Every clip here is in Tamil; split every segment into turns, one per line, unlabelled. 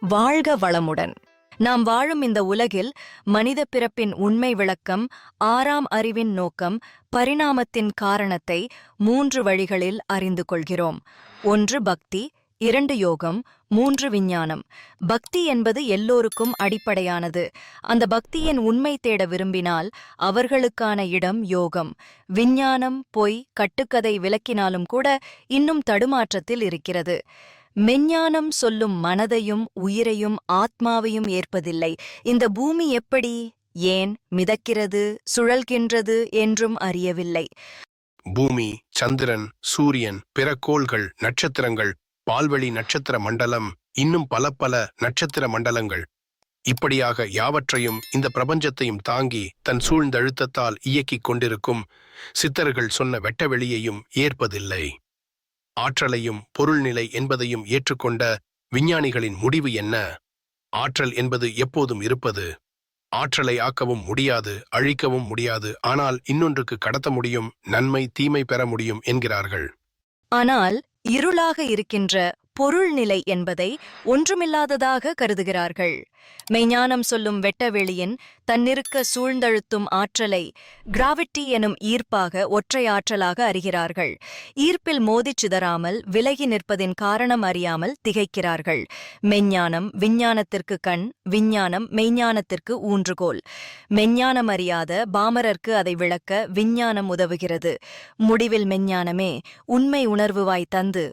வாழ்க வளமுடன். நாம் வாழும் இந்த உலகில் மனித பிறப்பின் உண்மை விளக்கம் ஆறாம் அறிவின் நோக்கம் பரிணாமத்தின் காரணத்தை மூன்று வழிகளில் அறிந்து கொள்கிறோம். ஒன்று பக்தி இரண்டு யோகம் மூன்று விஞ்ஞானம். பக்தி என்பது எல்லோருக்கும் அடிப்படையானது. அந்த பக்தியின் உண்மை தேட விரும்பினால் அவர்களுக்கான இடம் யோகம். விஞ்ஞானம் பொய் கட்டுக்கதை விளக்கினாலும் கூட இன்னும் தடுமாற்றத்தில் இருக்கிறது. மெஞ்ஞானம் சொல்லும் மனதையும் உயிரையும் ஆத்மாவையும் ஏற்பதில்லை. இந்த பூமி எப்படி? ஏன் மிதக்கிறது சுழல்கின்றது என்றும் அறியவில்லை.
பூமி சந்திரன் சூரியன் பிற கோள்கள் நட்சத்திரங்கள் பால்வெளி நட்சத்திர மண்டலம் இன்னும் பல பல நட்சத்திர மண்டலங்கள். இப்படியாக யாவற்றையும் இந்த பிரபஞ்சத்தையும் தாங்கி தன் சூழ்ந்தழுத்தத்தால் இயக்கிக் கொண்டிருக்கும் சித்தர்கள் சொன்ன வெட்டவெளியையும் ஏற்பதில்லை. ஆற்றலையும் பொருள்நிலை என்பதையும் ஏற்றுக்கொண்ட விஞ்ஞானிகளின் முடிவு என்ன? ஆற்றல் என்பது எப்போதும் இருப்பது. ஆற்றலை ஆக்கவும் முடியாது அழிக்கவும் முடியாது ஆனால் இன்னொன்றுக்கு கடத்த முடியும் நன்மை தீமை பெற முடியும் என்கிறார்கள்.
ஆனால் இருளாக இருக்கின்ற பொருள்நிலை என்பதை ஒன்றுமில்லாததாக கருதுகிறார்கள். மெய்ஞானம் சொல்லும் வெட்டவெளியின் தன்னிருக்க சூழ்ந்தழுத்தும் ஆற்றலை கிராவிட்டி எனும் ஈர்ப்பாக ஒற்றை ஆற்றலாக அறிகிறார்கள். ஈர்ப்பில் மோதிச் சிதறாமல் விலகி நிற்பதின் காரணம் அறியாமல் திகைக்கிறார்கள். மெஞ்ஞானம் விஞ்ஞானத்திற்கு கண் விஞ்ஞானம் மெய்ஞானத்திற்கு ஊன்றுகோல். மெஞ்ஞானம் அறியாத பாமரர்க்கு அதை விளக்க விஞ்ஞானம் உதவுகிறது. முடிவில் மெஞ்ஞானமே உண்மை உணர்வுவாய் தந்து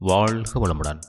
வாழ்க வளமுடன்.